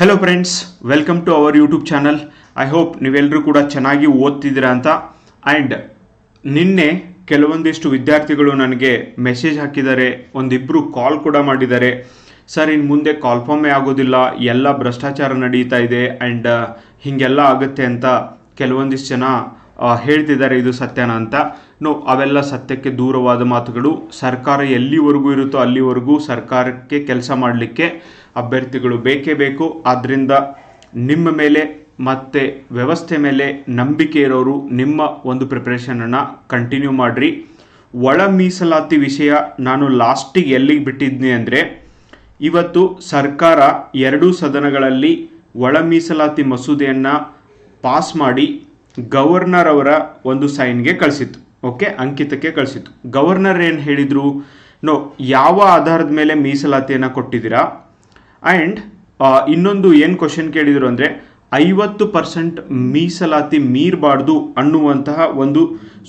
Hello friends welcome to our YouTube channel I hope ನೀವೆಲ್ಲರೂ ಕೂಡ ಚೆನ್ನಾಗಿ ಓದ್ತಿದ್ದೀರಾ ಅಂತ. ಆ್ಯಂಡ್ ನಿನ್ನೆ ಕೆಲವೊಂದಿಷ್ಟು ವಿದ್ಯಾರ್ಥಿಗಳು ನನಗೆ ಮೆಸೇಜ್ ಹಾಕಿದ್ದಾರೆ ಒಂದಿಬ್ಬರು ಕಾಲ್ ಕೂಡ ಮಾಡಿದ್ದಾರೆ. ಸರ್ ಇನ್ನು ಮುಂದೆ ಕಾಲ್ ಫಾರ್ಮೇ ಆಗೋದಿಲ್ಲ, ಎಲ್ಲ ಭ್ರಷ್ಟಾಚಾರ ನಡೀತಾ ಇದೆ ಆ್ಯಂಡ್ ಹೀಗೆಲ್ಲ ಆಗುತ್ತೆ ಅಂತ ಕೆಲವೊಂದಿಷ್ಟು ಜನ ಹೇಳ್ತಿದ್ದಾರೆ ಇದು ಸತ್ಯನ ಅಂತ. ನೋ, ಅವೆಲ್ಲ ಸತ್ಯಕ್ಕೆ ದೂರವಾದ ಮಾತುಗಳು. ಸರ್ಕಾರ ಎಲ್ಲಿವರೆಗೂ ಇರುತ್ತೋ ಅಲ್ಲಿವರೆಗೂ ಸರ್ಕಾರಕ್ಕೆ ಕೆಲಸ ಮಾಡಲಿಕ್ಕೆ ಅಭ್ಯರ್ಥಿಗಳು ಬೇಕೇ ಬೇಕು. ಆದ್ದರಿಂದ ನಿಮ್ಮ ಮೇಲೆ ಮತ್ತು ವ್ಯವಸ್ಥೆ ಮೇಲೆ ನಂಬಿಕೆ ಇರೋರು ನಿಮ್ಮ ಒಂದು ಪ್ರಿಪ್ರೇಷನನ್ನು ಕಂಟಿನ್ಯೂ ಮಾಡಿರಿ. ಒಳ ಮೀಸಲಾತಿ ವಿಷಯ ನಾನು ಲಾಸ್ಟಿಗೆ ಎಲ್ಲಿಗೆ ಬಿಟ್ಟಿದ್ದೆ ಅಂದರೆ, ಇವತ್ತು ಸರ್ಕಾರ ಎರಡೂ ಸದನಗಳಲ್ಲಿ ಒಳ ಮೀಸಲಾತಿ ಮಸೂದೆಯನ್ನು ಪಾಸ್ ಮಾಡಿ ಗವರ್ನರ್ ಅವರ ಒಂದು ಸೈನ್ಗೆ ಕಳಿಸಿತ್ತು. ಓಕೆ? ಅಂಕಿತಕ್ಕೆ ಕಳಿಸಿತ್ತು. ಗವರ್ನರ್ ಏನು ಹೇಳಿದರು? ನೋ, ಯಾವ ಆಧಾರದ ಮೇಲೆ ಮೀಸಲಾತಿಯನ್ನು ಕೊಟ್ಟಿದ್ದೀರಾ? ಆ್ಯಂಡ್ ಇನ್ನೊಂದು ಏನು ಕ್ವಶನ್ ಕೇಳಿದರು ಅಂದರೆ, ಐವತ್ತು ಪರ್ಸೆಂಟ್ ಮೀಸಲಾತಿ ಮೀರಬಾರ್ದು ಅನ್ನುವಂತಹ ಒಂದು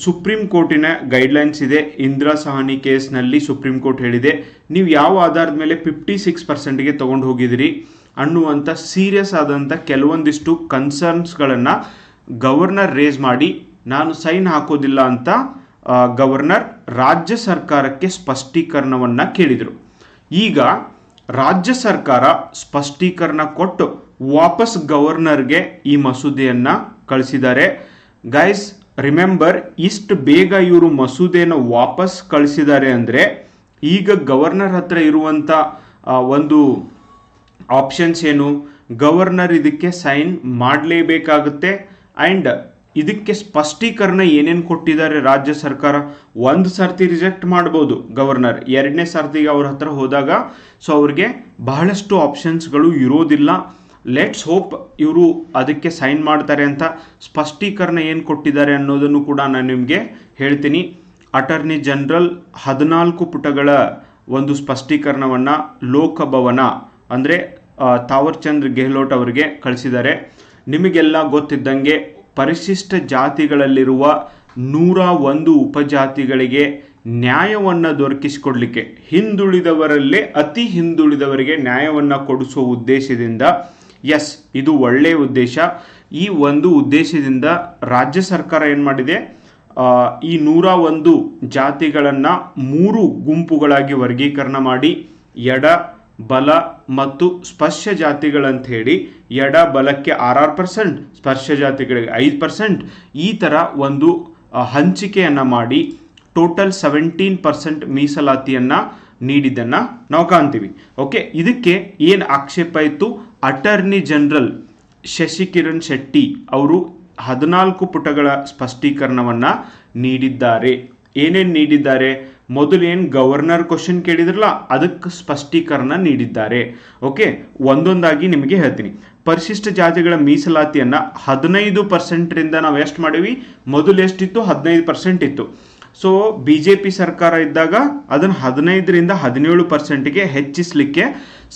ಸುಪ್ರೀಂ ಕೋರ್ಟಿನ ಗೈಡ್ಲೈನ್ಸ್ ಇದೆ. ಇಂದಿರಾ ಸಹಾನಿ ಕೇಸ್ನಲ್ಲಿ ಸುಪ್ರೀಂ ಕೋರ್ಟ್ ಹೇಳಿದೆ, ನೀವು ಯಾವ ಆಧಾರದ ಮೇಲೆ ಫಿಫ್ಟಿ ಸಿಕ್ಸ್ ಪರ್ಸೆಂಟ್ಗೆ ತೊಗೊಂಡು ಹೋಗಿದ್ದೀರಿ? ಅನ್ನುವಂಥ ಸೀರಿಯಸ್ ಆದಂಥ ಕೆಲವೊಂದಿಷ್ಟು ಕನ್ಸರ್ನ್ಸ್ಗಳನ್ನು ಗವರ್ನರ್ ರೇಸ್ ಮಾಡಿ, ನಾನು ಸೈನ್ ಹಾಕೋದಿಲ್ಲ ಅಂತ ಗವರ್ನರ್ ರಾಜ್ಯ ಸರ್ಕಾರಕ್ಕೆ ಸ್ಪಷ್ಟೀಕರಣವನ್ನು ಕೇಳಿದರು. ಈಗ ರಾಜ್ಯ ಸರ್ಕಾರ ಸ್ಪಷ್ಟೀಕರಣ ಕೊಟ್ಟು ವಾಪಸ್ ಗವರ್ನರ್ಗೆ ಈ ಮಸೂದೆಯನ್ನು ಕಳಿಸಿದ್ದಾರೆ. ಗೈಸ್ ರಿಮೆಂಬರ್ ಇಷ್ಟು ಬೇಗ ಇವರು ಮಸೂದೆಯನ್ನು ವಾಪಸ್ ಕಳಿಸಿದ್ದಾರೆ ಅಂದರೆ, ಈಗ ಗವರ್ನರ್ ಹತ್ರ ಇರುವಂಥ ಒಂದು ಆಪ್ಷನ್ಸ್ ಏನು? ಗವರ್ನರ್ ಇದಕ್ಕೆ ಸೈನ್ ಮಾಡಲೇಬೇಕಾಗುತ್ತೆ. ಆ್ಯಂಡ್ ಇದಕ್ಕೆ ಸ್ಪಷ್ಟೀಕರಣ ಏನೇನು ಕೊಟ್ಟಿದ್ದಾರೆ ರಾಜ್ಯ ಸರ್ಕಾರ? ಒಂದು ಸರ್ತಿ ರಿಜೆಕ್ಟ್ ಮಾಡ್ಬೋದು ಗವರ್ನರ್ ಎರಡನೇ ಸರ್ತಿಗೆ ಅವ್ರ ಹತ್ರ ಹೋದಾಗ ಸೊ ಅವ್ರಿಗೆ ಬಹಳಷ್ಟು ಆಪ್ಷನ್ಸ್ಗಳು ಇರೋದಿಲ್ಲ. ಲೆಟ್ಸ್ ಹೋಪ್ ಇವರು ಅದಕ್ಕೆ ಸೈನ್ ಮಾಡ್ತಾರೆ ಅಂತ ಸ್ಪಷ್ಟೀಕರಣ ಏನು ಕೊಟ್ಟಿದ್ದಾರೆ ಅನ್ನೋದನ್ನು ಕೂಡ ನಾನು ನಿಮಗೆ ಹೇಳ್ತೀನಿ. ಅಟರ್ನಿ ಜನರಲ್ ಹದಿನಾಲ್ಕು ಪುಟಗಳ ಒಂದು ಸ್ಪಷ್ಟೀಕರಣವನ್ನು ಲೋಕಭವನ ಅಂದರೆ ತಾವರ್ಚಂದ್ರ ಗೆಹ್ಲೋಟ್ ಅವರಿಗೆ ಕಳಿಸಿದ್ದಾರೆ. ನಿಮಗೆಲ್ಲ ಗೊತ್ತಿದ್ದಂಗೆ ಪರಿಶಿಷ್ಟ ಜಾತಿಗಳಲ್ಲಿರುವ ನೂರ ಒಂದು ಉಪಜಾತಿಗಳಿಗೆ ನ್ಯಾಯವನ್ನು ದೊರಕಿಸಿಕೊಡ್ಲಿಕ್ಕೆ ಹಿಂದುಳಿದವರಲ್ಲೇ, ಅತಿ ಹಿಂದುಳಿದವರಿಗೆ ನ್ಯಾಯವನ್ನು ಕೊಡಿಸುವ ಉದ್ದೇಶದಿಂದ ಎಸ್ ಇದು ಒಳ್ಳೆಯ ಉದ್ದೇಶ. ಈ ಒಂದು ಉದ್ದೇಶದಿಂದ ರಾಜ್ಯ ಸರ್ಕಾರ ಏನು ಮಾಡಿದೆ? ಈ ನೂರ ಒಂದು ಜಾತಿಗಳನ್ನು ಮೂರು ಗುಂಪುಗಳಾಗಿ ವರ್ಗೀಕರಣ ಮಾಡಿ, ಎಡ ಬಲ ಮತ್ತು ಸ್ಪರ್ಶ ಜಾತಿಗಳಂಥೇಳಿ ಎಡ ಬಲಕ್ಕೆ ಆರ್ ಆರ್ ಪರ್ಸೆಂಟ್, ಸ್ಪರ್ಶ ಜಾತಿಗಳಿಗೆ ಐದು ಪರ್ಸೆಂಟ್, ಈ ಥರ ಒಂದು ಹಂಚಿಕೆಯನ್ನು ಮಾಡಿ ಟೋಟಲ್ ಸೆವೆಂಟೀನ್ ಪರ್ಸೆಂಟ್ ಮೀಸಲಾತಿಯನ್ನು ನೀಡಿದ್ದನ್ನು ನಾವು ಕಾಣ್ತೀವಿ. ಓಕೆ, ಇದಕ್ಕೆ ಏನು ಆಕ್ಷೇಪ ಇತ್ತು? ಅಟರ್ನಿ ಜನರಲ್ ಶಶಿಕಿರಣ್ ಶೆಟ್ಟಿ ಅವರು ಹದಿನಾಲ್ಕು ಪುಟಗಳ ಸ್ಪಷ್ಟೀಕರಣವನ್ನು ನೀಡಿದ್ದಾರೆ. ಏನೇನು ನೀಡಿದ್ದಾರೆ? ಮೊದಲು ಏನು ಗವರ್ನರ್ ಕ್ವಶನ್ ಕೇಳಿದ್ರಲ್ಲ, ಅದಕ್ಕೆ ಸ್ಪಷ್ಟೀಕರಣ ನೀಡಿದ್ದಾರೆ. ಓಕೆ ಒಂದೊಂದಾಗಿ ನಿಮಗೆ ಹೇಳ್ತೀನಿ. ಪರಿಶಿಷ್ಟ ಜಾತಿಗಳ ಮೀಸಲಾತಿಯನ್ನು ಹದಿನೈದು ಪರ್ಸೆಂಟ್ರಿಂದ ನಾವು ಎಷ್ಟು ಮಾಡೀವಿ? ಮೊದಲು ಎಷ್ಟಿತ್ತು? ಹದಿನೈದು ಪರ್ಸೆಂಟ್ ಇತ್ತು. ಸೊ ಬಿ ಜೆ ಪಿ ಸರ್ಕಾರ ಇದ್ದಾಗ ಅದನ್ನು ಹದಿನೈದರಿಂದ ಹದಿನೇಳು ಪರ್ಸೆಂಟ್ಗೆ ಹೆಚ್ಚಿಸಲಿಕ್ಕೆ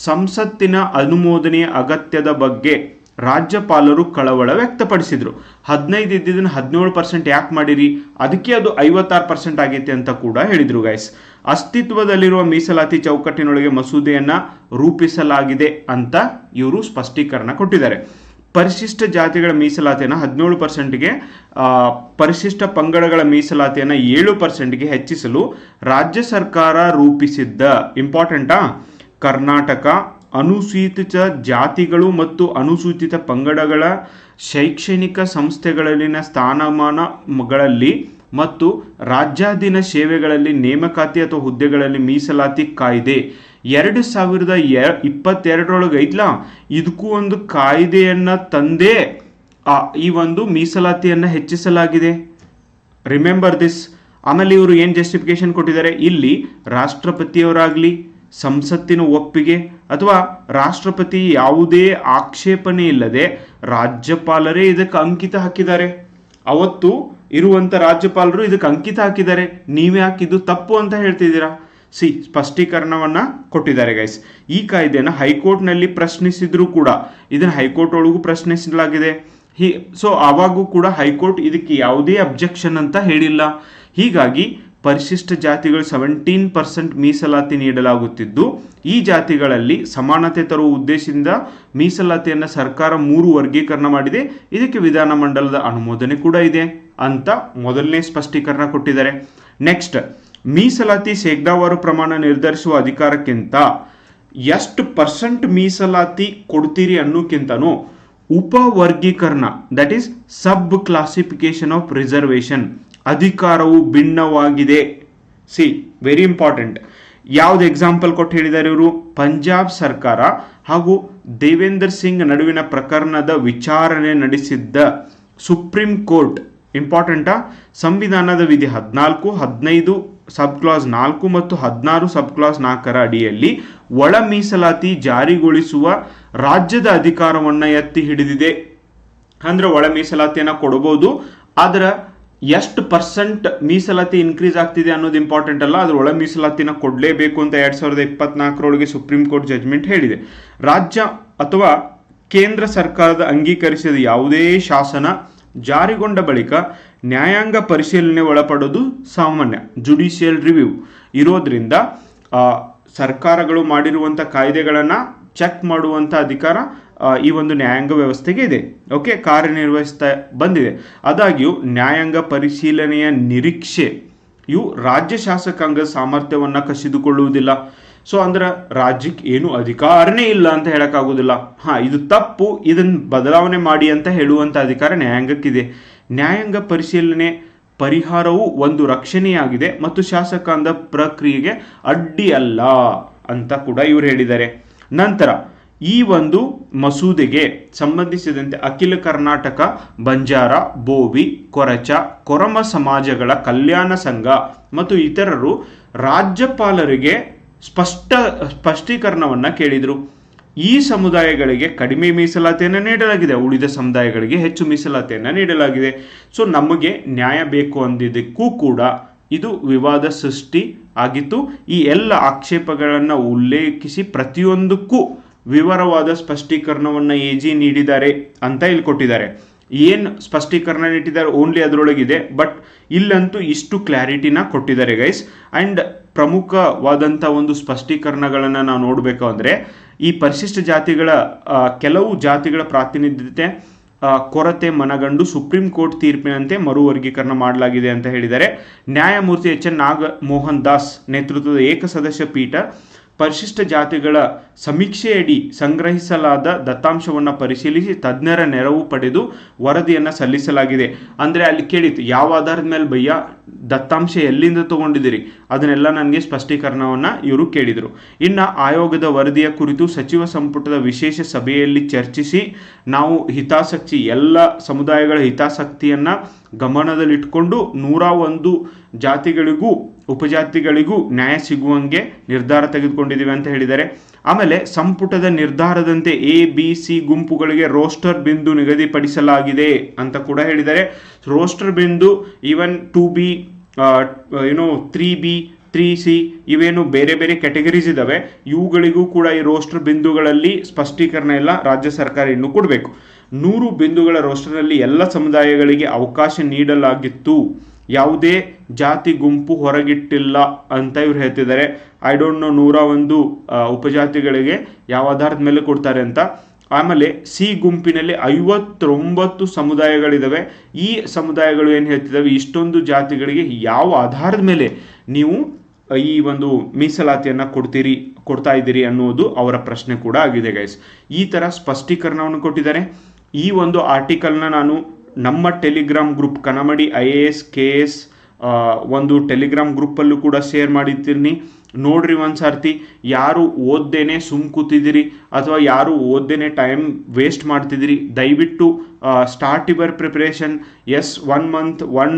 ಸಂಸತ್ತಿನ ಅನುಮೋದನೆಯ ಅಗತ್ಯದ ಬಗ್ಗೆ ರಾಜ್ಯಪಾಲರು ಕಳವಳ ವ್ಯಕ್ತಪಡಿಸಿದರು. ಹದಿನೈದು ಇದ್ದಿದ್ದನ್ನು ಹದಿನೇಳು ಪರ್ಸೆಂಟ್ ಯಾಕೆ ಮಾಡಿರಿ? ಅದಕ್ಕೆ ಅದು ಐವತ್ತಾರು ಪರ್ಸೆಂಟ್ ಆಗೈತೆ ಅಂತ ಕೂಡ ಹೇಳಿದರು ಗೈಸ್ ಅಸ್ತಿತ್ವದಲ್ಲಿರುವ ಮೀಸಲಾತಿ ಚೌಕಟ್ಟಿನೊಳಗೆ ಮಸೂದೆಯನ್ನು ರೂಪಿಸಲಾಗಿದೆ ಅಂತ ಇವರು ಸ್ಪಷ್ಟೀಕರಣ ಕೊಟ್ಟಿದ್ದಾರೆ. ಪರಿಶಿಷ್ಟ ಜಾತಿಗಳ ಮೀಸಲಾತಿಯನ್ನು ಹದಿನೇಳು ಪರ್ಸೆಂಟ್ಗೆ ಪರಿಶಿಷ್ಟ ಪಂಗಡಗಳ ಮೀಸಲಾತಿಯನ್ನು ಏಳು ಪರ್ಸೆಂಟ್ಗೆ ಹೆಚ್ಚಿಸಲು ರಾಜ್ಯ ಸರ್ಕಾರ ರೂಪಿಸಿದ್ದ. ಇಂಪಾರ್ಟೆಂಟಾ ಕರ್ನಾಟಕ ಅನುಸೂಚಿತ ಜಾತಿಗಳು ಮತ್ತು ಅನುಸೂಚಿತ ಪಂಗಡಗಳ ಶೈಕ್ಷಣಿಕ ಸಂಸ್ಥೆಗಳಲ್ಲಿನ ಸ್ಥಾನಮಾನಗಳಲ್ಲಿ ಮತ್ತು ರಾಜ್ಯಾಧೀನ ಸೇವೆಗಳಲ್ಲಿ ನೇಮಕಾತಿ ಅಥವಾ ಹುದ್ದೆಗಳಲ್ಲಿ ಮೀಸಲಾತಿ ಕಾಯ್ದೆ. ಎರಡು ಸಾವಿರದ ಎ, ಇಪ್ಪತ್ತೆರಡರೊಳಗೆ ಐತ್ಲಾ? ಇದಕ್ಕೂ ಒಂದು ಕಾಯ್ದೆಯನ್ನು ತಂದೇ ಈ ಒಂದು ಮೀಸಲಾತಿಯನ್ನು ಹೆಚ್ಚಿಸಲಾಗಿದೆ. ರಿಮೆಂಬರ್ ದಿಸ್ ಆಮೇಲೆ ಇವರು ಏನು ಜಸ್ಟಿಫಿಕೇಶನ್ ಕೊಟ್ಟಿದ್ದಾರೆ? ಇಲ್ಲಿ ರಾಷ್ಟ್ರಪತಿಯವರಾಗಲಿ ಸಂಸತ್ತಿನ ಒಪ್ಪಿಗೆ ಅಥವಾ ರಾಷ್ಟ್ರಪತಿ ಯಾವುದೇ ಆಕ್ಷೇಪಣೆ ಇಲ್ಲದೆ ರಾಜ್ಯಪಾಲರೇ ಇದಕ್ಕೆ ಅಂಕಿತ ಹಾಕಿದ್ದಾರೆ. ಅವತ್ತು ಇರುವಂಥ ರಾಜ್ಯಪಾಲರು ಇದಕ್ಕೆ ಅಂಕಿತ ಹಾಕಿದ್ದಾರೆ. ನೀವೇ ಹಾಕಿದ್ದು ತಪ್ಪು ಅಂತ ಹೇಳ್ತಿದ್ದೀರಾ? ಸಿ, ಸ್ಪಷ್ಟೀಕರಣವನ್ನು ಕೊಟ್ಟಿದ್ದಾರೆ ಗೈಸ್ ಈ ಕಾಯ್ದೆಯನ್ನು ಹೈಕೋರ್ಟ್ನಲ್ಲಿ ಪ್ರಶ್ನಿಸಿದ್ರು ಕೂಡ, ಇದನ್ನು ಹೈಕೋರ್ಟ್ ಒಳಗೂ ಪ್ರಶ್ನಿಸಲಾಗಿದೆ. ಹಿ, ಸೊ ಆವಾಗೂ ಕೂಡ ಹೈಕೋರ್ಟ್ ಇದಕ್ಕೆ ಯಾವುದೇ ಅಬ್ಜೆಕ್ಷನ್ ಅಂತ ಹೇಳಿಲ್ಲ. ಹೀಗಾಗಿ ಪರಿಶಿಷ್ಟ ಜಾತಿಗಳು ಸೆವೆಂಟೀನ್ ಪರ್ಸೆಂಟ್ ಮೀಸಲಾತಿ ನೀಡಲಾಗುತ್ತಿದ್ದು, ಈ ಜಾತಿಗಳಲ್ಲಿ ಸಮಾನತೆ ತರುವ ಉದ್ದೇಶದಿಂದ ಮೀಸಲಾತಿಯನ್ನು ಸರ್ಕಾರ ಮೂರು ವರ್ಗೀಕರಣ ಮಾಡಿದೆ. ಇದಕ್ಕೆ ವಿಧಾನಮಂಡಲದ ಅನುಮೋದನೆ ಕೂಡ ಇದೆ ಅಂತ ಮೊದಲನೇ ಸ್ಪಷ್ಟೀಕರಣ ಕೊಟ್ಟಿದ್ದಾರೆ. ನೆಕ್ಸ್ಟ್ ಮೀಸಲಾತಿ ಶೇಕಡಾವಾರು ಪ್ರಮಾಣ ನಿರ್ಧರಿಸುವ ಅಧಿಕಾರಕ್ಕಿಂತ ಎಷ್ಟು ಪರ್ಸೆಂಟ್ ಮೀಸಲಾತಿ ಕೊಡ್ತೀರಿ ಅನ್ನೋಕ್ಕಿಂತನೂ ಉಪವರ್ಗೀಕರಣ that is sub classification of reservation ಅಧಿಕಾರವು ಭಿನ್ನವಾಗಿದೆ. ಸಿ ವೆರಿ ಇಂಪಾರ್ಟೆಂಟ್ ಯಾವ್ದು ಎಕ್ಸಾಂಪಲ್ ಕೊಟ್ಟು ಹೇಳಿದ್ದಾರೆ ಇವರು? ಪಂಜಾಬ್ ಸರ್ಕಾರ ಹಾಗೂ ದೇವೇಂದರ್ ಸಿಂಗ್ ನಡುವಿನ ಪ್ರಕರಣದ ವಿಚಾರಣೆ ನಡೆಸಿದ್ದ ಸುಪ್ರೀಂ ಕೋರ್ಟ್. ಇಂಪಾರ್ಟೆಂಟಾ ಸಂವಿಧಾನದ ವಿಧಿ ಹದಿನಾಲ್ಕು, ಹದಿನೈದು ಸಬ್ ಕ್ಲಾಸ್ ನಾಲ್ಕು ಮತ್ತು ಹದಿನಾರು ಸಬ್ ಕ್ಲಾಸ್ ನಾಲ್ಕರ ಅಡಿಯಲ್ಲಿ ಒಳ ಮೀಸಲಾತಿ ಜಾರಿಗೊಳಿಸುವ ರಾಜ್ಯದ ಅಧಿಕಾರವನ್ನು ಎತ್ತಿ ಹಿಡಿದಿದೆ. ಅಂದ್ರೆ ಒಳ ಮೀಸಲಾತಿಯನ್ನು ಕೊಡಬಹುದು ಆದ್ರೆ ಎಷ್ಟು ಪರ್ಸೆಂಟ್ ಮೀಸಲಾತಿ ಇನ್ಕ್ರೀಸ್ ಆಗ್ತಿದೆ ಅನ್ನೋದು ಇಂಪಾರ್ಟೆಂಟ್ ಅಲ್ಲ. ಅದ್ರ ಒಳ ಮೀಸಲಾತಿನ ಕೊಡಲೇಬೇಕು ಅಂತ ಎರಡ್ ಸಾವಿರದ ಇಪ್ಪತ್ನಾಲ್ಕರೊಳಗೆ ಸುಪ್ರೀಂ ಕೋರ್ಟ್ ಜಜ್ಮೆಂಟ್ ಹೇಳಿದೆ. ರಾಜ್ಯ ಅಥವಾ ಕೇಂದ್ರ ಸರ್ಕಾರದ ಅಂಗೀಕರಿಸಿದ ಯಾವುದೇ ಶಾಸನ ಜಾರಿಗೊಂಡ ಬಳಿಕ ನ್ಯಾಯಾಂಗ ಪರಿಶೀಲನೆ ಒಳಪಡೋದು ಸಾಮಾನ್ಯ ಜುಡಿಷಿಯಲ್ ರಿವ್ಯೂ ಇರೋದ್ರಿಂದ ಸರ್ಕಾರಗಳು ಮಾಡಿರುವಂಥ ಕಾಯ್ದೆಗಳನ್ನು ಚೆಕ್ ಮಾಡುವಂಥ ಅಧಿಕಾರ ಈ ಒಂದು ನ್ಯಾಯಾಂಗ ವ್ಯವಸ್ಥೆಗೆ ಇದೆ. ಓಕೆ ಕಾರ್ಯನಿರ್ವಹಿಸ್ತಾ ಬಂದಿದೆ. ಆದಾಗ್ಯೂ, ನ್ಯಾಯಾಂಗ ಪರಿಶೀಲನೆಯ ನಿರೀಕ್ಷೆ, ಇವು ರಾಜ್ಯ ಶಾಸಕಾಂಗ ಸಾಮರ್ಥ್ಯವನ್ನು ಕಸಿದುಕೊಳ್ಳುವುದಿಲ್ಲ. ಸೊ ಅಂದ್ರೆ ರಾಜ್ಯಕ್ಕೆ ಏನು ಅಧಿಕಾರನೇ ಇಲ್ಲ ಅಂತ ಹೇಳೋಕ್ಕಾಗೋದಿಲ್ಲ. ಹಾ, ಇದು ತಪ್ಪು ಇದನ್ನ ಬದಲಾವಣೆ ಮಾಡಿ ಅಂತ ಹೇಳುವಂತ ಅಧಿಕಾರ ನ್ಯಾಯಾಂಗಕ್ಕಿದೆ. ನ್ಯಾಯಾಂಗ ಪರಿಶೀಲನೆ ಪರಿಹಾರವು ಒಂದು ರಕ್ಷಣೆಯಾಗಿದೆ ಮತ್ತು ಶಾಸಕಾಂಗ ಪ್ರಕ್ರಿಯೆಗೆ ಅಡ್ಡಿ ಅಲ್ಲ ಅಂತ ಕೂಡ ಇವರು ಹೇಳಿದ್ದಾರೆ. ನಂತರ, ಈ ಒಂದು ಮಸೂದೆಗೆ ಸಂಬಂಧಿಸಿದಂತೆ ಅಖಿಲ ಕರ್ನಾಟಕ, ಬಂಜಾರ, ಬೋವಿ, ಕೊರಚ, ಕೊರಮ ಸಮಾಜಗಳ ಕಲ್ಯಾಣ ಸಂಘ ಮತ್ತು ಇತರರು ರಾಜ್ಯಪಾಲರಿಗೆ ಸ್ಪಷ್ಟ, ಸ್ಪಷ್ಟೀಕರಣವನ್ನು ಕೇಳಿದರು. ಈ ಸಮುದಾಯಗಳಿಗೆ ಕಡಿಮೆ ಮೀಸಲಾತಿಯನ್ನು ನೀಡಲಾಗಿದೆ. ಉಳಿದ ಸಮುದಾಯಗಳಿಗೆ ಹೆಚ್ಚು ಮೀಸಲಾತಿಯನ್ನು ನೀಡಲಾಗಿದೆ. ಸೊ ನಮಗೆ ನ್ಯಾಯ ಬೇಕು ಅಂದಿದ್ದಕ್ಕೂ ಕೂಡ ಇದು ವಿವಾದ ಸೃಷ್ಟಿ ಆಗಿತ್ತು. ಈ ಎಲ್ಲ ಆಕ್ಷೇಪಗಳನ್ನು ಉಲ್ಲೇಖಿಸಿ ಪ್ರತಿಯೊಂದಕ್ಕೂ ವಿವರವಾದ ಸ್ಪಷ್ಟೀಕರಣವನ್ನು ಎ ನೀಡಿದ್ದಾರೆ ಅಂತ ಇಲ್ಲಿ ಕೊಟ್ಟಿದ್ದಾರೆ ಏನು ಸ್ಪಷ್ಟೀಕರಣ ನೀಡಿದ್ದಾರೆ? ಓನ್ಲಿ ಅದರೊಳಗಿದೆ. ಬಟ್ ಇಲ್ಲಂತೂ ಇಷ್ಟು ಕ್ಲಾರಿಟಿನ ಕೊಟ್ಟಿದ್ದಾರೆ ಗೈಸ್ ಆ್ಯಂಡ್ ಪ್ರಮುಖವಾದಂಥ ಒಂದು ಸ್ಪಷ್ಟೀಕರಣಗಳನ್ನು ನಾವು ನೋಡಬೇಕು ಅಂದರೆ, ಈ ಪರಿಶಿಷ್ಟ ಜಾತಿಗಳ ಕೆಲವು ಜಾತಿಗಳ ಪ್ರಾತಿನಿಧ್ಯತೆ ಕೊರತೆ, ಮನಗಂಡು ಸುಪ್ರೀಂ ಕೋರ್ಟ್ ತೀರ್ಪಿನಂತೆ ಮರು ವರ್ಗೀಕರಣ ಮಾಡಲಾಗಿದೆ ಅಂತ ಹೇಳಿದ್ದಾರೆ. ನ್ಯಾಯಮೂರ್ತಿ ಎಚ್ ಎನ್ ನಾಗ ಮೋಹನ್ ದಾಸ್ ನೇತೃತ್ವದ ಏಕಸದಸ್ಯ ಪೀಠ ಪರಿಶಿಷ್ಟ ಜಾತಿಗಳ ಸಮೀಕ್ಷೆಯಡಿ ಸಂಗ್ರಹಿಸಲಾದ ದತ್ತಾಂಶವನ್ನು ಪರಿಶೀಲಿಸಿ ತಜ್ಞರ ನೆರವು ಪಡೆದು ವರದಿಯನ್ನು ಸಲ್ಲಿಸಲಾಗಿದೆ. ಅಂದರೆ ಅಲ್ಲಿ ಕೇಳಿತ್ತು, ಯಾವ ಆಧಾರದ ಮೇಲೆ ಭಯ್ಯ ದತ್ತಾಂಶ ಎಲ್ಲಿಂದ ತಗೊಂಡಿದ್ದೀರಿ? ಅದನ್ನೆಲ್ಲ ನನಗೆ ಸ್ಪಷ್ಟೀಕರಣವನ್ನು ಇವರು ಕೇಳಿದರು. ಇನ್ನು ಆಯೋಗದ ವರದಿಯ ಕುರಿತು ಸಚಿವ ಸಂಪುಟದ ವಿಶೇಷ ಸಭೆಯಲ್ಲಿ ಚರ್ಚಿಸಿ ನಾವು ಹಿತಾಸಕ್ತಿ, ಎಲ್ಲ ಸಮುದಾಯಗಳ ಹಿತಾಸಕ್ತಿಯನ್ನು ಗಮನದಲ್ಲಿಟ್ಟುಕೊಂಡು ನೂರ ಒಂದು ಜಾತಿಗಳಿಗೂ ಉಪಜಾತಿಗಳಿಗೂ ನ್ಯಾಯ ಸಿಗುವಂಗೆ ನಿರ್ಧಾರ ತೆಗೆದುಕೊಂಡಿದ್ದೀವಿ ಅಂತ ಹೇಳಿದ್ದಾರೆ. ಆಮೇಲೆ ಸಂಪುಟದ ನಿರ್ಧಾರದಂತೆ ಎ, ಬಿ, ಸಿ ಗುಂಪುಗಳಿಗೆ ರೋಸ್ಟರ್ ಬಿಂದು ನಿಗದಿಪಡಿಸಲಾಗಿದೆ ಅಂತ ಕೂಡ ಹೇಳಿದ್ದಾರೆ. ರೋಸ್ಟರ್ ಬಿಂದು ಈವನ್ ಟು ಬಿ ಏನೋ ತ್ರೀ ಬಿ, ತ್ರೀ ಸಿ ಇವೇನು ಬೇರೆ ಬೇರೆ ಕ್ಯಾಟಗರೀಸ್ ಇದ್ದಾವೆ. ಇವುಗಳಿಗೂ ಕೂಡ ಈ ರೋಸ್ಟರ್ ಬಿಂದುಗಳಲ್ಲಿ ಸ್ಪಷ್ಟೀಕರಣ ಎಲ್ಲ ರಾಜ್ಯ ಸರ್ಕಾರ ಇನ್ನು ಕೊಡಬೇಕು. ನೂರು ಬಿಂದುಗಳ ರೋಸ್ಟರ್ನಲ್ಲಿ ಎಲ್ಲ ಸಮುದಾಯಗಳಿಗೆ ಅವಕಾಶ ನೀಡಲಾಗಿತ್ತು. ಯಾವುದೇ ಜಾತಿ ಗುಂಪು ಹೊರಗಿಟ್ಟಿಲ್ಲ ಅಂತ ಇವ್ರು ಹೇಳ್ತಿದ್ದಾರೆ. ಐ ಡೋಂಟ್ ನೋ ನೂರ ಒಂದು ಉಪಜಾತಿಗಳಿಗೆ ಯಾವ ಆಧಾರದ ಮೇಲೆ ಕೊಡ್ತಾರೆ ಅಂತ. ಆಮೇಲೆ ಸಿ ಗುಂಪಿನಲ್ಲಿ ಐವತ್ತೊಂಬತ್ತು ಸಮುದಾಯಗಳಿದ್ದಾವೆ ಈ ಸಮುದಾಯಗಳು ಏನು ಹೇಳ್ತಿದ್ದಾವೆ ಇಷ್ಟೊಂದು ಜಾತಿಗಳಿಗೆ ಯಾವ ಆಧಾರದ ಮೇಲೆ ನೀವು ಈ ಒಂದು ಮೀಸಲಾತಿಯನ್ನು ಕೊಡ್ತೀರಿ, ಕೊಡ್ತಾ ಇದ್ದೀರಿ ಅನ್ನೋದು ಅವರ ಪ್ರಶ್ನೆ ಕೂಡ ಆಗಿದೆ ಗೈಸ್ ಈ ಥರ ಸ್ಪಷ್ಟೀಕರಣವನ್ನು ಕೊಟ್ಟಿದ್ದಾರೆ. ಈ ಒಂದು ಆರ್ಟಿಕಲ್ನ ನಾನು ನಮ್ಮ Telegram group Kanamadi I A S K S ಒಂದು ಟೆಲಿಗ್ರಾಮ್ ಗ್ರೂಪಲ್ಲೂ ಕೂಡ ಶೇರ್ ಮಾಡಿರ್ತೀನಿ. ನೋಡ್ರಿ ಒಂದು ಸರ್ತಿ, ಯಾರು ಓದ್ದೇನೆ ಸುಮ್ ಕೂತಿದ್ದೀರಿ ಅಥವಾ ಯಾರು ಓದ್ದೇನೆ ಟೈಮ್ ವೇಸ್ಟ್ ಮಾಡ್ತಿದ್ದೀರಿ ದಯವಿಟ್ಟು start your preparation as one month one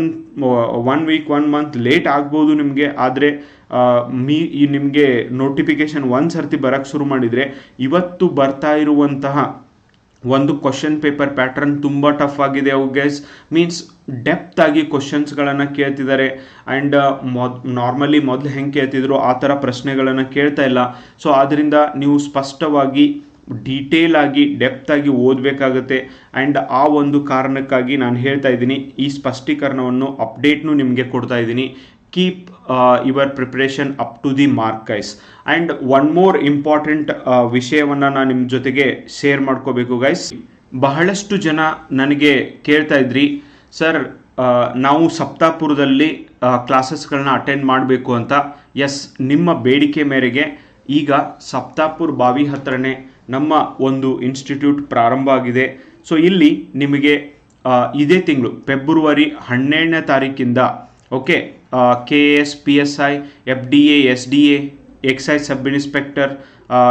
one week one month late ಆಗ್ಬೋದು ನಿಮಗೆ. ಆದರೆ ಮೀ, ಈ ನಿಮಗೆ ನೋಟಿಫಿಕೇಶನ್ ಒಂದು ಸರ್ತಿ ಬರೋಕ್ಕೆ ಶುರು ಮಾಡಿದರೆ, ಇವತ್ತು ಬರ್ತಾ ಇರುವಂತಹ ಒಂದು ಕ್ವಶನ್ ಪೇಪರ್ ಪ್ಯಾಟರ್ನ್ ತುಂಬ ಟಫ್ ಆಗಿದೆ ಅವು ಗೈಸ್ ಮೀನ್ಸ್ ಡೆಪ್ತ್ ಆಗಿ ಕ್ವಶನ್ಸ್ಗಳನ್ನು ಕೇಳ್ತಿದ್ದಾರೆ. ಆ್ಯಂಡ್ ಮೊದ್ ನಾರ್ಮಲಿ ಮೊದಲು ಹೆಂಗೆ ಕೇಳ್ತಿದ್ರು, ಆ ಥರ ಪ್ರಶ್ನೆಗಳನ್ನು ಕೇಳ್ತಾ ಇಲ್ಲ. ಸೊ ಆದ್ದರಿಂದ ನೀವು ಸ್ಪಷ್ಟವಾಗಿ ಡೀಟೇಲ್ ಆಗಿ ಡೆಪ್ತ್ ಆಗಿ ಓದ್ಬೇಕಾಗುತ್ತೆ. ಆ್ಯಂಡ್ ಆ ಒಂದು ಕಾರಣಕ್ಕಾಗಿ ನಾನು ಹೇಳ್ತಾ ಇದ್ದೀನಿ, ಈ ಸ್ಪಷ್ಟೀಕರಣವನ್ನು ಅಪ್ಡೇಟ್ನು ನಿಮಗೆ ಕೊಡ್ತಾ ಇದ್ದೀನಿ. Keep your preparation up to the mark guys and one more important ವಿಷಯವನ್ನು ನಾನು ನಿಮ್ಮ ಜೊತೆಗೆ ಶೇರ್ ಮಾಡ್ಕೋಬೇಕು ಗೈಸ್ ಬಹಳಷ್ಟು ಜನ ನನಗೆ ಕೇಳ್ತಾ ಇದ್ರಿ ಸರ್ ನಾವು ಸಪ್ತಾಪುರದಲ್ಲಿ ಕ್ಲಾಸಸ್ಗಳನ್ನ ಅಟೆಂಡ್ ಮಾಡಬೇಕು ಅಂತ. ಎಸ್ ನಿಮ್ಮ ಬೇಡಿಕೆ ಮೇರೆಗೆ ಈಗ ಸಪ್ತಾಪುರ್ ಬಾವಿ ಹತ್ರನೇ ನಮ್ಮ ಒಂದು ಇನ್ಸ್ಟಿಟ್ಯೂಟ್ ಪ್ರಾರಂಭ ಆಗಿದೆ. ಸೊ ಇಲ್ಲಿ ನಿಮಗೆ ಆ, ಇದೇ ತಿಂಗಳು ಫೆಬ್ರವರಿ ಹನ್ನೆರಡನೇ ತಾರೀಕಿಂದ okay K S P S I F D A S D A excise sub inspector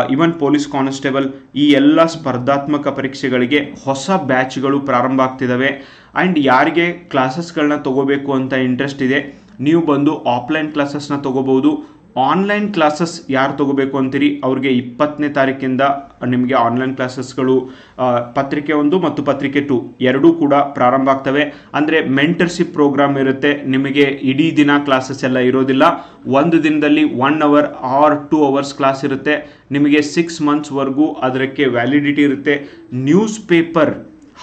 even police constable ಈ ಎಲ್ಲ ಸ್ಪರ್ಧಾತ್ಮಕ ಪರೀಕ್ಷೆಗಳಿಗೆ ಹೊಸ ಬ್ಯಾಚ್ಗಳು ಪ್ರಾರಂಭ ಆಗ್ತಿದ್ದಾವೆ ಆ್ಯಂಡ್ ಯಾರಿಗೆ ಕ್ಲಾಸಸ್ಗಳನ್ನ ತಗೋಬೇಕು ಅಂತ ಇಂಟ್ರೆಸ್ಟ್ ಇದೆ, ನೀವು ಬಂದು ಆಫ್ಲೈನ್ ಕ್ಲಾಸಸ್ನ ತಗೋಬೋದು ಆನ್ಲೈನ್ ಕ್ಲಾಸಸ್ ಯಾರು ತಗೋಬೇಕು ಅಂತೀರಿ? ಅವ್ರಿಗೆ ಇಪ್ಪತ್ತನೇ ತಾರೀಕಿಂದ, ನಿಮಗೆ ಆನ್ಲೈನ್ ಕ್ಲಾಸಸ್ಗಳು ಪತ್ರಿಕೆ ಒಂದು ಮತ್ತು ಪತ್ರಿಕೆ ಟು ಎರಡೂ ಕೂಡ ಪ್ರಾರಂಭ ಆಗ್ತವೆ. ಅಂದರೆ ಮೆಂಟರ್ಶಿಪ್ ಪ್ರೋಗ್ರಾಮ್ ಇರುತ್ತೆ. ನಿಮಗೆ ಇಡೀ ದಿನ ಕ್ಲಾಸಸ್ ಎಲ್ಲ ಇರೋದಿಲ್ಲ. ಒಂದು ದಿನದಲ್ಲಿ one hour or two hours class ಇರುತ್ತೆ. ನಿಮಗೆ ಸಿಕ್ಸ್ ಮಂತ್ಸ್ವರೆಗೂ ಅದಕ್ಕೆ ವ್ಯಾಲಿಡಿಟಿ ಇರುತ್ತೆ. Newspaper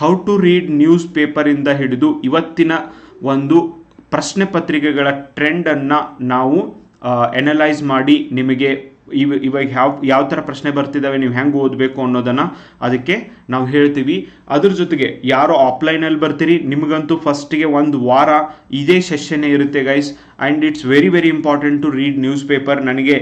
how to read news ಪೇಪರಿಂದ ಹಿಡಿದು ಇವತ್ತಿನ ಒಂದು ಪ್ರಶ್ನೆ ಪತ್ರಿಕೆಗಳ ಟ್ರೆಂಡನ್ನು ನಾವು ಎನಲೈಸ್ ಮಾಡಿ ನಿಮಗೆ ಇವ ಇವಾಗ ಯಾವ ಯಾವ ಥರ ಪ್ರಶ್ನೆ ಬರ್ತಿದ್ದಾವೆ ನೀವು ಹೆಂಗೆ ಓದಬೇಕು ಅನ್ನೋದನ್ನು ಅದಕ್ಕೆ ನಾವು ಹೇಳ್ತೀವಿ. ಅದ್ರ ಜೊತೆಗೆ ಯಾರು ಆಫ್ಲೈನಲ್ಲಿ ಬರ್ತೀರಿ, ನಿಮಗಂತೂ ಫಸ್ಟಿಗೆ ಒಂದು ವಾರ ಇದೇ ಸೆಷನ್ನೇ ಇರುತ್ತೆ guys and it's very very important to read newspaper ನನಗೆ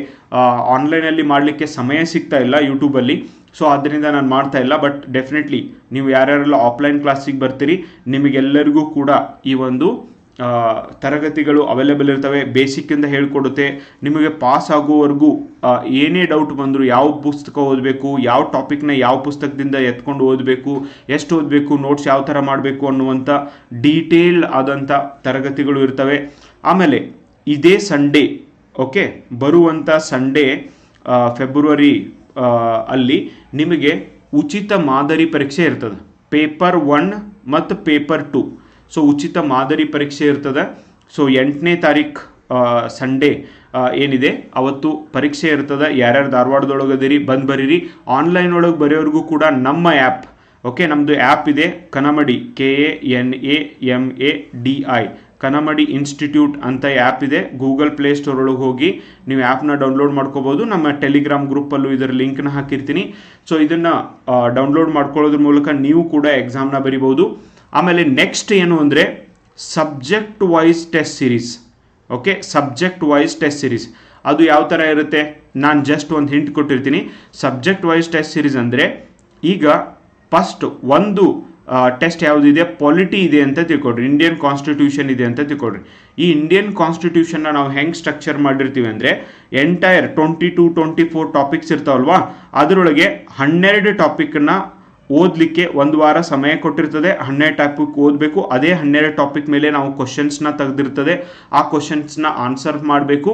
ಆನ್ಲೈನಲ್ಲಿ ಮಾಡಲಿಕ್ಕೆ ಸಮಯ ಸಿಗ್ತಾ ಇಲ್ಲ ಯೂಟ್ಯೂಬಲ್ಲಿ ಸೊ ಅದರಿಂದ ನಾನು ಮಾಡ್ತಾ ಇಲ್ಲ. ಬಟ್ ಡೆಫಿನೆಟ್ಲಿ ನೀವು ಯಾರ್ಯಾರೆಲ್ಲ ಆಫ್ಲೈನ್ ಕ್ಲಾಸಿಗೆ ಬರ್ತೀರಿ, ನಿಮಗೆಲ್ಲರಿಗೂ ಕೂಡ ಈ ಒಂದು ತರಗತಿಗಳು ಅವೈಲೇಬಲ್ ಇರ್ತವೆ ಬೇಸಿಕ್ಕಿಂದ ಹೇಳ್ಕೊಡುತ್ತೆ. ನಿಮಗೆ ಪಾಸ್ ಆಗುವವರೆಗೂ ಏನೇ ಡೌಟ್ ಬಂದರೂ ಯಾವ ಪುಸ್ತಕ ಓದಬೇಕು, ಯಾವ ಟಾಪಿಕ್ನ ಯಾವ ಪುಸ್ತಕದಿಂದ ಎತ್ಕೊಂಡು ಓದಬೇಕು, ಎಷ್ಟು ಓದಬೇಕು ನೋಟ್ಸ್ ಯಾವ ಥರ ಮಾಡಬೇಕು ಅನ್ನುವಂಥ ಡೀಟೇಲ್ ಆದಂಥ ತರಗತಿಗಳು ಇರ್ತವೆ. ಆಮೇಲೆ ಇದೇ ಸಂಡೇ ಓಕೆ ಬರುವಂಥ ಸಂಡೇ ಫೆಬ್ರವರಿ ಅಲ್ಲಿ ನಿಮಗೆ ಉಚಿತ ಮಾದರಿ ಪರೀಕ್ಷೆ ಇರ್ತದೆ. ಪೇಪರ್ ಒನ್ ಮತ್ತು ಪೇಪರ್ ಟು ಸೊ ಉಚಿತ ಮಾದರಿ ಪರೀಕ್ಷೆ ಇರ್ತದೆ. ಸೊ ಎಂಟನೇ ತಾರೀಕು ಸಂಡೇ ಏನಿದೆ? ಅವತ್ತು ಪರೀಕ್ಷೆ ಇರ್ತದೆ. ಯಾರ್ಯಾರು ಧಾರವಾಡದೊಳಗೆ ಅದಿರಿ, ಬಂದು ಬರೀರಿ. ಆನ್ಲೈನ್ ಒಳಗೆ ಬರೆಯೋರಿಗೂ ಕೂಡ ನಮ್ಮ ಆ್ಯಪ್ ಓಕೆ ನಮ್ಮದು ಆ್ಯಪ್ ಇದೆ. Kanamadi K A N A M A D I Kanamadi institute ಅಂತ ಆ್ಯಪ್ ಇದೆ. ಗೂಗಲ್ ಪ್ಲೇ ಸ್ಟೋರ್ ಒಳಗೆ ಹೋಗಿ ನೀವು ಆ್ಯಪ್ನ ಡೌನ್ಲೋಡ್ ಮಾಡ್ಕೋಬೋದು. ನಮ್ಮ ಟೆಲಿಗ್ರಾಮ್ ಗ್ರೂಪಲ್ಲೂ ಇದರ ಲಿಂಕ್ನ ಹಾಕಿರ್ತೀನಿ. ಸೊ ಇದನ್ನು ಡೌನ್ಲೋಡ್ ಮಾಡ್ಕೊಳ್ಳೋದ್ರ ಮೂಲಕ ನೀವು ಕೂಡ ಎಕ್ಸಾಮ್ನ ಬರಿಬೋದು. ಆಮೇಲೆ ನೆಕ್ಸ್ಟ್ ಏನು ಅಂದರೆ subject wise test series okay subject wise test series ಅದು ಯಾವ ಥರ ಇರುತ್ತೆ? ನಾನು ಜಸ್ಟ್ ಒಂದು ಹಿಂಟ್ ಕೊಟ್ಟಿರ್ತೀನಿ. ಸಬ್ಜೆಕ್ಟ್ ವೈಸ್ ಟೆಸ್ಟ್ ಸಿರೀಸ್ ಅಂದರೆ ಈಗ ಫಸ್ಟ್ ಒಂದು ಟೆಸ್ಟ್ ಯಾವುದಿದೆ? ಪಾಲಿಟಿ ಇದೆ ಅಂತ ತಿಳ್ಕೊಡ್ರಿ ಇಂಡಿಯನ್ ಕಾನ್ಸ್ಟಿಟ್ಯೂಷನ್ ಇದೆ ಅಂತ ತಿಳ್ಕೊಡ್ರಿ ಈ ಇಂಡಿಯನ್ ಕಾನ್ಸ್ಟಿಟ್ಯೂಷನ್ನ ನಾವು ಹೆಂಗೆ ಸ್ಟ್ರಕ್ಚರ್ ಮಾಡಿರ್ತೀವಿ ಅಂದರೆ entire twenty to twenty four topics ಇರ್ತಾವಲ್ವಾ? ಅದರೊಳಗೆ ಹನ್ನೆರಡು ಟಾಪಿಕ್ನ ಓದಲಿಕ್ಕೆ ಒಂದು ವಾರ ಸಮಯ ಕೊಟ್ಟಿರ್ತದೆ. ಹನ್ನೆರಡು ಟಾಪಿಕ್ ಓದಬೇಕು. ಅದೇ ಹನ್ನೆರಡು ಟಾಪಿಕ್ ಮೇಲೆ ನಾವು ಕ್ವಶನ್ಸ್ನ ತೆಗೆದಿರ್ತದೆ. ಆ ಕ್ವಶನ್ಸ್ನ ಆನ್ಸರ್ ಮಾಡಬೇಕು.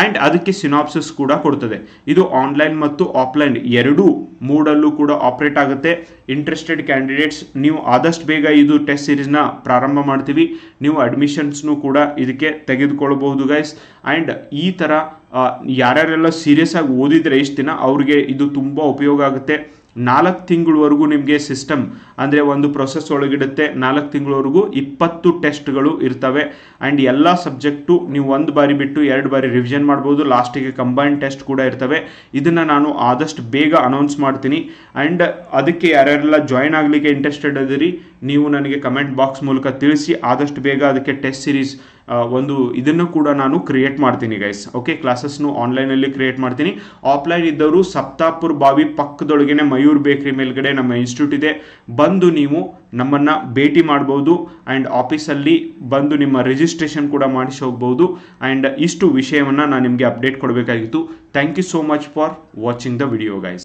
ಆ್ಯಂಡ್ ಅದಕ್ಕೆ ಸಿನಾಪ್ಸಿಸ್ ಕೂಡ ಕೊಡ್ತದೆ. ಇದು ಆನ್ಲೈನ್ ಮತ್ತು ಆಫ್ಲೈನ್ ಎರಡೂ ಮೂಡಲ್ಲೂ ಕೂಡ ಆಪ್ರೇಟ್ ಆಗುತ್ತೆ. ಇಂಟ್ರೆಸ್ಟೆಡ್ ಕ್ಯಾಂಡಿಡೇಟ್ಸ್ ನೀವು ಆದಷ್ಟು ಬೇಗ ಇದು ಟೆಸ್ಟ್ ಸೀರೀಸ್ನ ಪ್ರಾರಂಭ ಮಾಡ್ತೀವಿ. ನೀವು ಅಡ್ಮಿಷನ್ಸ್ನು ಕೂಡ ಇದಕ್ಕೆ ತೆಗೆದುಕೊಳ್ಳಬಹುದು ಗೈಸ್ ಆ್ಯಂಡ್ ಈ ಥರ ಯಾರ್ಯಾರೆಲ್ಲ ಸೀರಿಯಸ್ ಆಗಿ ಓದಿದ್ರೆ ಇಷ್ಟು ದಿನ ಅವ್ರಿಗೆ ಇದು ತುಂಬ ಉಪಯೋಗ ಆಗುತ್ತೆ. ನಾಲ್ಕು ತಿಂಗಳವರೆಗೂ ನಿಮಗೆ ಸಿಸ್ಟಮ್ ಅಂದರೆ ಒಂದು ಪ್ರೊಸೆಸ್ ಒಳಗಿಡುತ್ತೆ. ನಾಲ್ಕು ತಿಂಗಳವರೆಗೂ ಇಪ್ಪತ್ತು ಟೆಸ್ಟ್ಗಳು ಇರ್ತವೆ. ಆ್ಯಂಡ್ ಎಲ್ಲ ಸಬ್ಜೆಕ್ಟು ನೀವು ಒಂದು ಬಾರಿ ಬಿಟ್ಟು ಎರಡು ಬಾರಿ ರಿವಿಷನ್ ಮಾಡ್ಬೋದು. ಲಾಸ್ಟಿಗೆ ಕಂಬೈನ್ ಟೆಸ್ಟ್ ಕೂಡ ಇರ್ತವೆ. ಇದನ್ನು ನಾನು ಆದಷ್ಟು ಬೇಗ ಅನೌನ್ಸ್ ಮಾಡ್ತೀನಿ. ಆ್ಯಂಡ್ ಅದಕ್ಕೆ ಯಾರ್ಯಾರೆಲ್ಲ ಜಾಯ್ನ್ ಆಗಲಿಕ್ಕೆ ಇಂಟ್ರೆಸ್ಟೆಡ್ ಅದಿರಿ ನೀವು ನನಗೆ ಕಮೆಂಟ್ ಬಾಕ್ಸ್ ಮೂಲಕ ತಿಳಿಸಿ, ಆದಷ್ಟು ಬೇಗ ಅದಕ್ಕೆ ಟೆಸ್ಟ್ ಸಿರೀಸ್ ಒಂದು ಇದನ್ನು ಕೂಡ ನಾನು ಕ್ರಿಯೇಟ್ ಮಾಡ್ತೀನಿ ಗೈಸ್ ಓಕೆ ಕ್ಲಾಸಸ್ನು ಆನ್ಲೈನಲ್ಲಿ ಕ್ರಿಯೇಟ್ ಮಾಡ್ತೀನಿ. ಆಫ್ಲೈನ್ ಇದ್ದವರು ಸಪ್ತಾಪುರ್ ಬಾವಿ ಪಕ್ಕದೊಳಗೇನೆ ಮಯೂರ್ ಬೇಕ್ರಿ ಮೇಲ್ಗಡೆ ನಮ್ಮ ಇನ್ಸ್ಟಿಟ್ಯೂಟ್ ಇದೆ. ಬಂದು ನೀವು ನಮ್ಮನ್ನು ಭೇಟಿ ಮಾಡ್ಬೋದು ಆ್ಯಂಡ್ ಆಫೀಸಲ್ಲಿ ಬಂದು ನಿಮ್ಮ ರಿಜಿಸ್ಟ್ರೇಷನ್ ಕೂಡ ಮಾಡಿಸಿ ಹೋಗ್ಬೋದು. ಆ್ಯಂಡ್ ಇಷ್ಟು ವಿಷಯವನ್ನು ನಾನು ನಿಮಗೆ ಅಪ್ಡೇಟ್ ಕೊಡಬೇಕಾಗಿತ್ತು. Thank you so much for watching the video guys